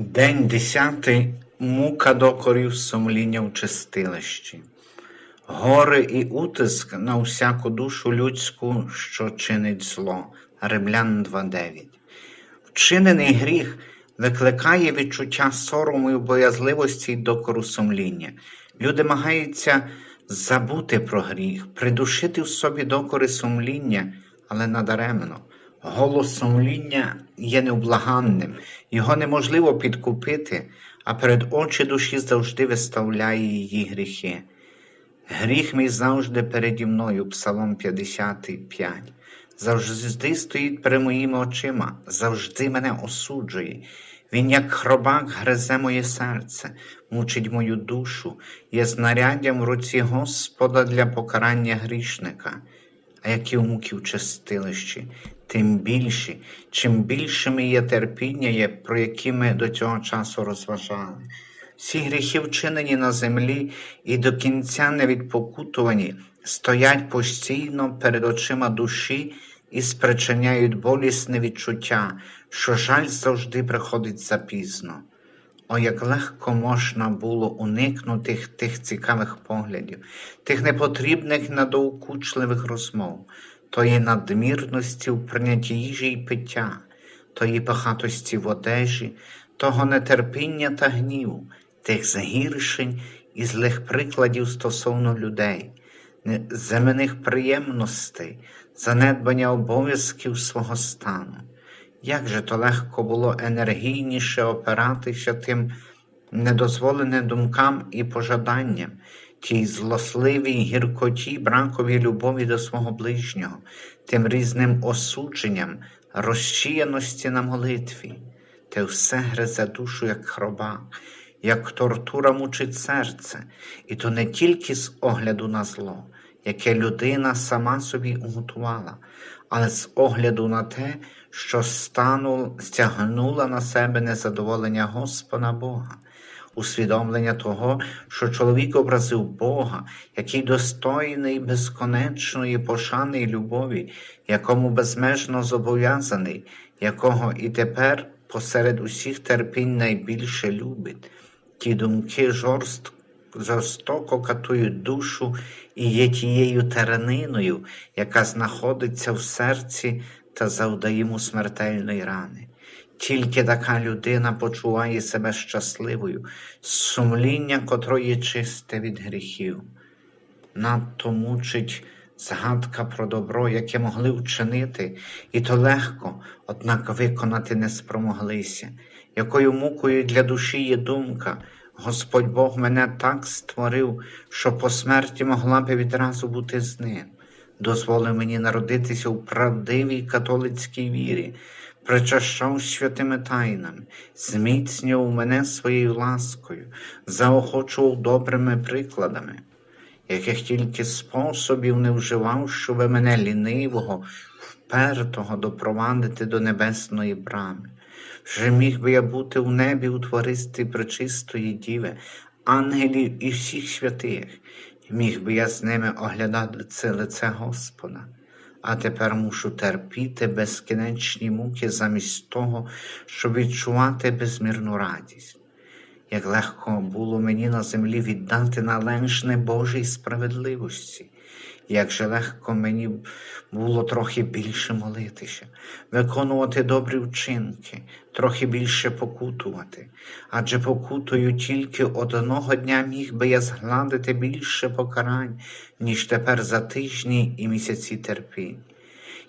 День десятий мука докорів сумління в чистилищі. Горе і утиск на всяку душу людську, що чинить зло. Римлян 2.9. Вчинений гріх викликає відчуття сорому і боязливості докору сумління. Люди намагаються забути про гріх, придушити в собі докори сумління, але надаремно. Голос сумління є невблаганним, його неможливо підкупити, а перед очі душі завжди виставляє її гріхи. Гріх мій завжди переді мною, Псалом 55. Завжди стоїть перед моїми очима, завжди мене осуджує. Він, як хробак, гризе моє серце, мучить мою душу, є знаряддям в руці Господа для покарання грішника. А які муки в чистилищі, тим більші, чим більшими є терпіння, про які ми до цього часу розважали. Всі гріхи, вчинені на землі і до кінця не відпокутувані, стоять постійно перед очима душі і спричиняють болісне відчуття, що жаль завжди приходить запізно. О, як легко можна було уникнути тих цікавих поглядів, тих непотрібних надоукучливих розмов, тої надмірності в прийнятті їжі й пиття, тої багатості в одежі, того нетерпіння та гніву, тих загіршень і злих прикладів стосовно людей, земних приємностей, занедбання обов'язків свого стану. Як же то легко було енергійніше опиратися тим недозволеним думкам і пожаданням, тій злосливій гіркоті браковій любові до свого ближнього, тим різним осудженням, розчияності на молитві, те все гризе душу, як хробак, як тортура мучить серце, і то не тільки з огляду на зло, яке людина сама собі уготувала, але з огляду на те, що стану, стягнула на себе незадоволення Господа Бога, усвідомлення того, що чоловік образив Бога, який достойний безконечної пошани і любові, якому безмежно зобов'язаний, якого і тепер посеред усіх терпінь найбільше любить. Ті думки жорст, жорстоко катують душу і є тією тараниною, яка знаходиться в серці та завдає йому смертельної рани. Тільки така людина почуває себе щасливою, сумління котрої чисте від гріхів. Надто мучить згадка про добро, яке могли вчинити, і то легко, однак виконати не спромоглися, якою мукою для душі є думка. Господь Бог мене так створив, що по смерті могла би відразу бути з ним. Дозволив мені народитися у правдивій католицькій вірі, причащав святими тайнами, зміцнював мене своєю ласкою, заохочував добрими прикладами, яких тільки способів не вживав, щоби мене лінивого, впертого допровадити до небесної брами. Вже міг би я бути в небі у товаристві пречистої діви, ангелів і всіх святих, міг би я з ними оглядати це лице Господа. А тепер мушу терпіти безкінечні муки замість того, щоб відчувати безмірну радість. Як легко було мені на землі віддати належне Божій справедливості, як же легко мені було трохи більше молитися, виконувати добрі вчинки, трохи більше покутувати, адже покутою тільки одного дня міг би я згладити більше покарань, ніж тепер за тижні і місяці терпінь.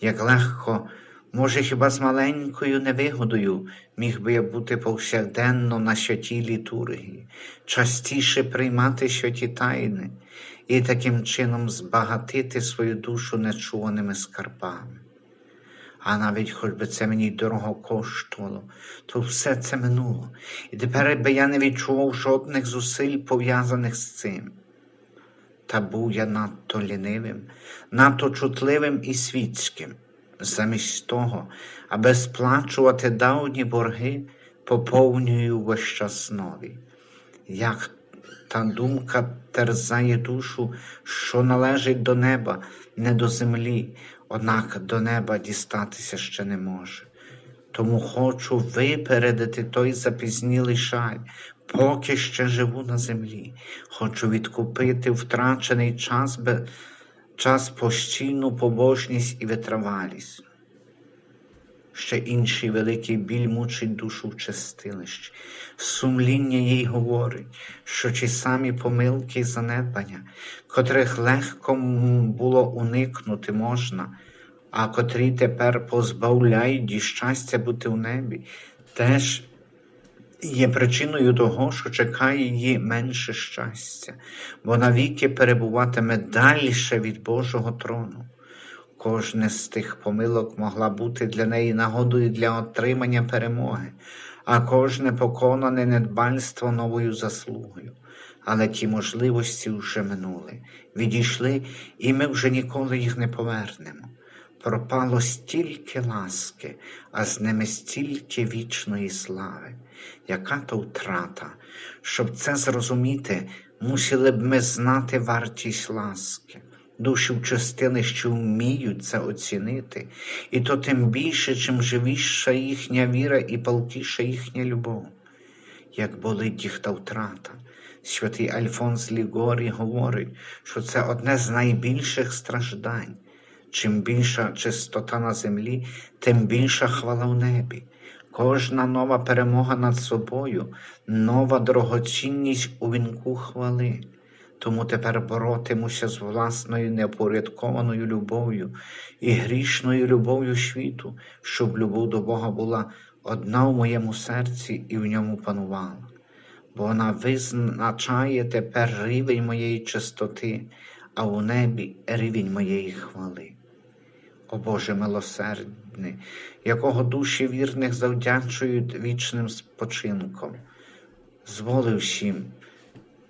Як легко, може, хіба з маленькою невигодою міг би я бути повсякденно на святій літургії, частіше приймати святі тайни і таким чином збагатити свою душу нечуваними скарбами. А навіть хоч би це мені дорого коштувало, то все це минуло, і тепер би я не відчував жодних зусиль пов'язаних з цим. Та був я надто лінивим, надто чутливим і світським. Замість того, аби сплачувати давні борги, поповнюю весь. Як та думка терзає душу, що належить до неба, не до землі, однак до неба дістатися ще не може. тому хочу випередити той запізнілий шаль, поки ще живу на землі. Хочу відкупити втрачений час, бе- час постійну побожність і витривалість. Ще інший великий біль мучить душу в чистилищі. Сумління їй говорить, що ті самі помилки і занедбання, котрих легко було уникнути можна, а котрі тепер позбавляють їй щастя бути в небі, теж є причиною того, що чекає її менше щастя, бо навіки перебуватиме дальше від Божого трону. Кожне з тих помилок могла бути для неї нагодою для отримання перемоги, а кожне поконане недбальство новою заслугою. Але ті можливості вже минули, відійшли, і ми вже ніколи їх не повернемо. Пропало стільки ласки, а з ними стільки вічної слави. Яка то втрата? Щоб це зрозуміти, мусили б ми знати вартість ласки. Душі в частинищі вміють це оцінити, і то тим більше, чим живіша їхня віра і палкіша їхня любов. Як болить їх та втрата. Святий Альфонс Лігорій говорить, що це одне з найбільших страждань. Чим більша чистота на землі, тим більша хвала в небі. Кожна нова перемога над собою, нова дорогоцінність у вінку хвали. Тому тепер боротимуся з власною неопорядкованою любов'ю і грішною любов'ю світу, щоб любов до Бога була одна в моєму серці і в ньому панувала. Бо вона визначає тепер рівень моєї чистоти, а у небі рівень моєї хвали. О Боже милосердний, якого душі вірних завдячують вічним спочинком. Зволи всім,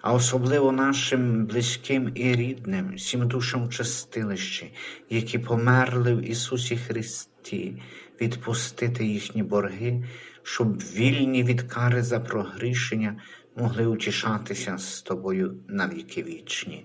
а особливо нашим близьким і рідним, всім душам чистилищі, які померли в Ісусі Христі, відпустити їхні борги, щоб вільні від кари за прогрішення могли утішатися з тобою на віки вічні.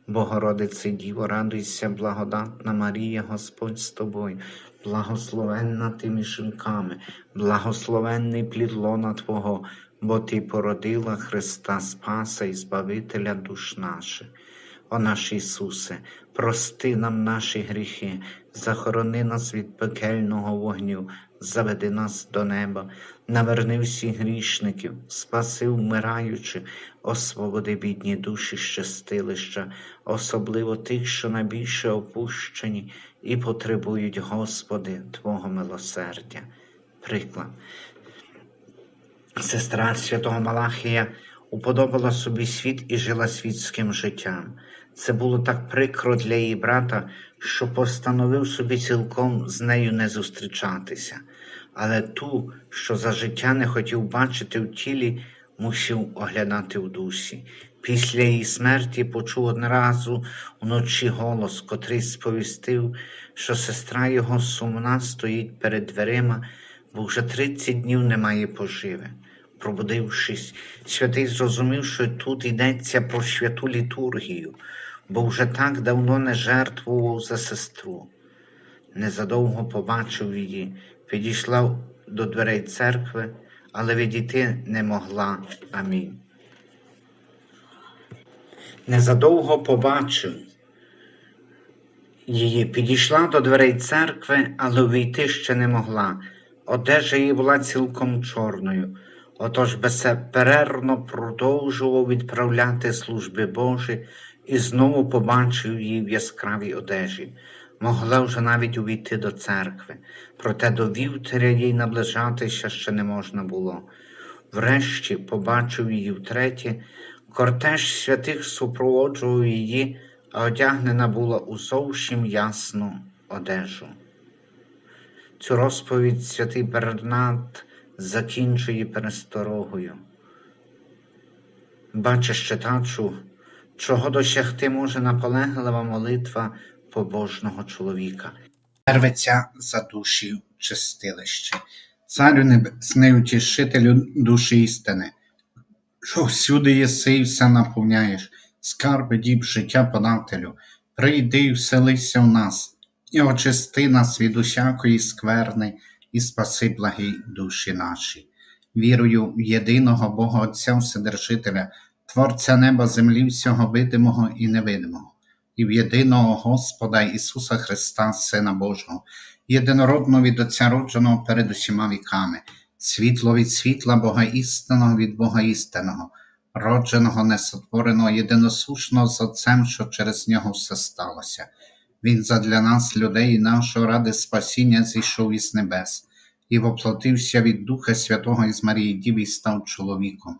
Богородице Діво, радуйся, благодатна Марія, Господь з тобою, благословенна ти між жінками, благословенний плід лона Твого, бо Ти породила Христа Спаса і Збавителя душ наших. О наш Ісусе, прости нам наші гріхи, захорони нас від пекельного вогню, заведи нас до неба, наверни всіх грішників, спаси вмираючи, освободи бідні душі щастилища, особливо тих, що найбільше опущені і потребують, Господи, Твого милосердя. Приклад. Сестра святого Малахія уподобала собі світ і жила світським життям. Це було так прикро для її брата, що постановив собі цілком з нею не зустрічатися, але ту, що за життя не хотів бачити в тілі, мусив оглядати в душі. Після її смерті почув одразу вночі голос, котрий сповістив, що сестра його сумна стоїть перед дверима, бо вже тридцять днів немає поживи. Пробудившись, святий зрозумів, що тут йдеться про святу літургію, бо вже так давно не жертвував за сестру. Незадовго побачив її, підійшла до дверей церкви, але відійти не могла. Амінь. Незадовго побачив її, підійшла до дверей церкви, але увійти ще не могла. Одежа її була цілком чорною. Отож безперервно продовжував відправляти служби Божі і знову побачив її в яскравій одежі. Могла вже навіть увійти до церкви, проте до вівтаря їй наближатися ще не можна було. Врешті побачив її втретє, кортеж святих супроводжував її, а одягнена була у зовсім ясну одежу. Цю розповідь святий Бернат закінчує пересторогою. Бачиш, читачу, чого досягти може наполеглива молитва побожного чоловіка. Рветься за душі чистилище. Царю небесний утішителю душі істини, що всюди єси і все наповняєш, скарби діб життя подателю, прийди і вселися в нас, і очисти нас від усякої скверни, і спаси благі душі наші. Вірую в єдиного Бога Отця Вседержителя, Творця неба, землі, всього видимого і невидимого, і в єдиного Господа Ісуса Христа, Сина Божого, єдинородного від Отця родженого перед усіма віками, світло від світла Бога істинного від Бога істинного, родженого, несотвореного, єдиносушного з Отцем, що через нього все сталося. Він задля нас, людей, нашого ради спасіння зійшов із небес, і воплотився від Духа Святого із Марії Діви і став чоловіком,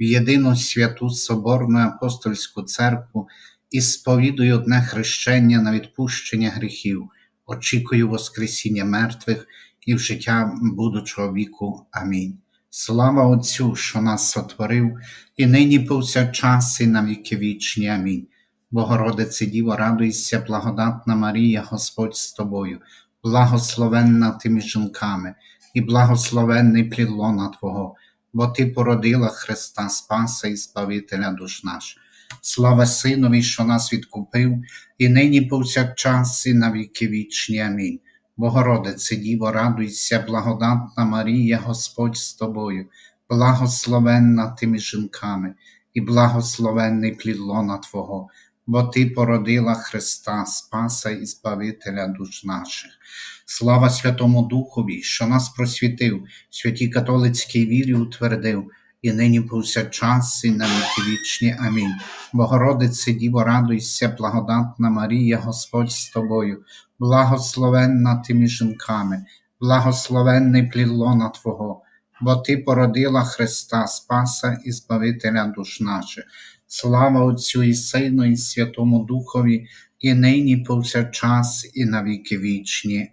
в єдину святу Соборну апостольську церкву і сповідую одне хрещення на відпущення гріхів, очікую Воскресіння мертвих і в життя будучого віку. Амінь. Слава Отцю, що нас сотворив, і нині повсякчас, і на віки вічні. Амінь. Богородице Діво, радуйся, благодатна Марія, Господь з тобою, благословенна ти між жінками, і благословенний плід лона Твого, бо Ти породила Христа Спаса і Збавителя душ наш. Слава Синові, що нас відкупив, і нині повсякчас, і на віки вічні. Амінь. Богородице Діво, радуйся, благодатна Марія, Господь з тобою, благословенна ти між жінками, і благословенний плід лона Твого, бо Ти породила Христа, Спаса і Збавителя душ наших. Слава Святому Духові, що нас просвітив, святій католицькій вірі утвердив, і нині повсякчас, і на віки вічні. Амінь. Богородице Діво, радуйся, благодатна Марія, Господь з тобою, благословенна ти між жінками, благословенний плід лона Твого, бо Ти породила Христа, Спаса і Збавителя душ наших. Слава Отцю і Сину, і Святому Духові, і нині повсякчас, і на віки вічні.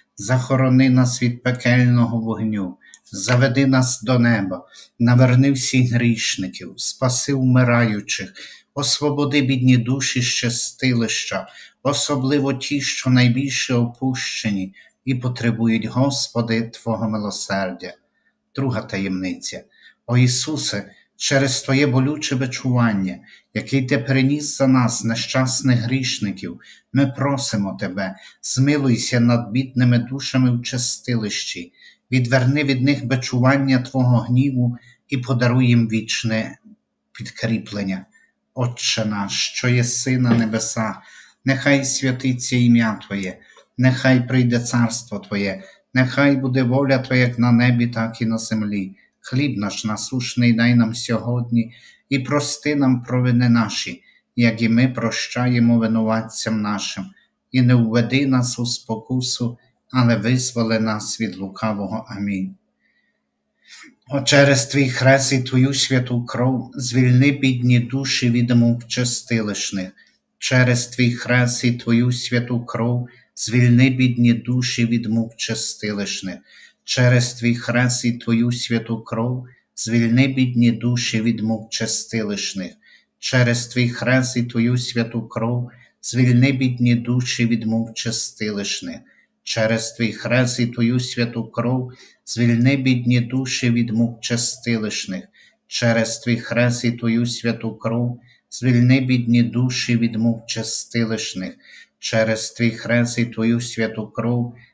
захорони нас від пекельного вогню, заведи нас до неба, наверни всіх грішників, спаси вмираючих, освободи бідні душі з чистилища, особливо ті, що найбільше опущені, і потребують, Господи, Твого милосердя. Друга таємниця. О Ісусе, через Твоє болюче бичування, який Ти переніс за нас, нещасних грішників, ми просимо Тебе, змилуйся над бідними душами в чистилищі, відверни від них бичування Твого гніву і подаруй їм вічне підкріплення. Отче наш, що єси на небесах, нехай святиться ім'я Твоє, нехай прийде царство Твоє, нехай буде воля Твоя як на небі, так і на землі. Хліб наш насушний дай нам сьогодні, і прости нам провини наші, як і ми прощаємо винуватцям нашим, і не введи нас у спокусу, але визволи нас від лукавого. Амінь. О, через твій хрест і твою святу кров звільни бідні душі від мук чистилищних. Через твій хрест і твою святу кров звільни бідні душі від мук чистилищних. Через твій хрест і твою святу кров звільни бідні душі від мук чистилищних. Через твій хрест і твою святу кров звільни бідні душі від мук чистилищних. Через твій хрест і твою святу кров звільни бідні душі від мук чистилищних, через твій хрест і твою святу кров, звільни бідні душі від мук чистилищних, через твій хрест і твою святу кров,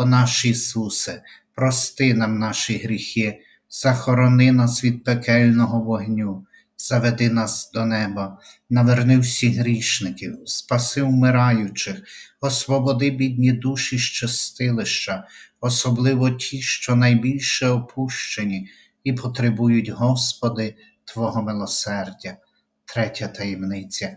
О наш Ісусе, прости нам наші гріхи, захорони нас від пекельного вогню, заведи нас до неба, наверни всіх грішників, спаси вмираючих, освободи бідні душі з чистилища, особливо ті, що найбільше опущені і потребують, Господи, Твого милосердя. Третя таємниця.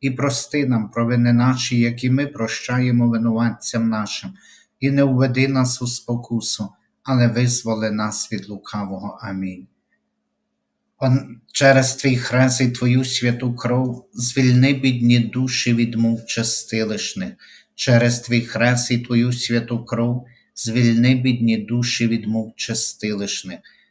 і прости нам провини наші, які ми прощаємо винуватцям нашим, і не введи нас у спокусу, але визволи нас від лукавого. Амінь. Он через твій хрест і твою святу кров звільни бідні душі від мук чистилищних, через твій хрест і твою святу кров звільни бідні душі від мук чистилищних,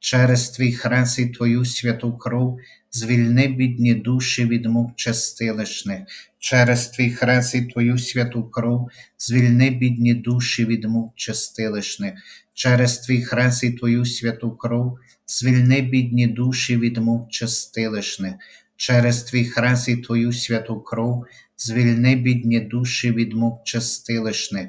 через твій хрест і твою святу кров звільни бідні душі від мук чистилищних, через твій хрест і твою святу кров звільни бідні душі від мук чистилищних, через твій хрест і твою святу кров звільни бідні душі від мук чистилищних, через твій хрест і твою святу кров звільни бідні душі від мук чистилищних,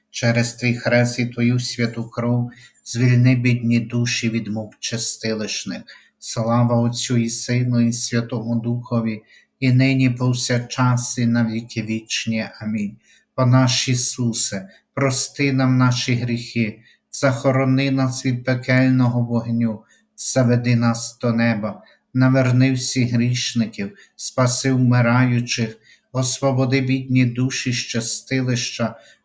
через твій хрест і твою святу кров звільни бідні душі від мук чистилищних. Слава Отцю і Сину, і Святому Духові, і нині повсякчас, і на віки вічні. Амінь. О наш Ісусе, прости нам наші гріхи, захорони нас від пекельного вогню, заведи нас до неба, наверни всіх грішників, спаси вмираючих, освободи бідні душі щастилища,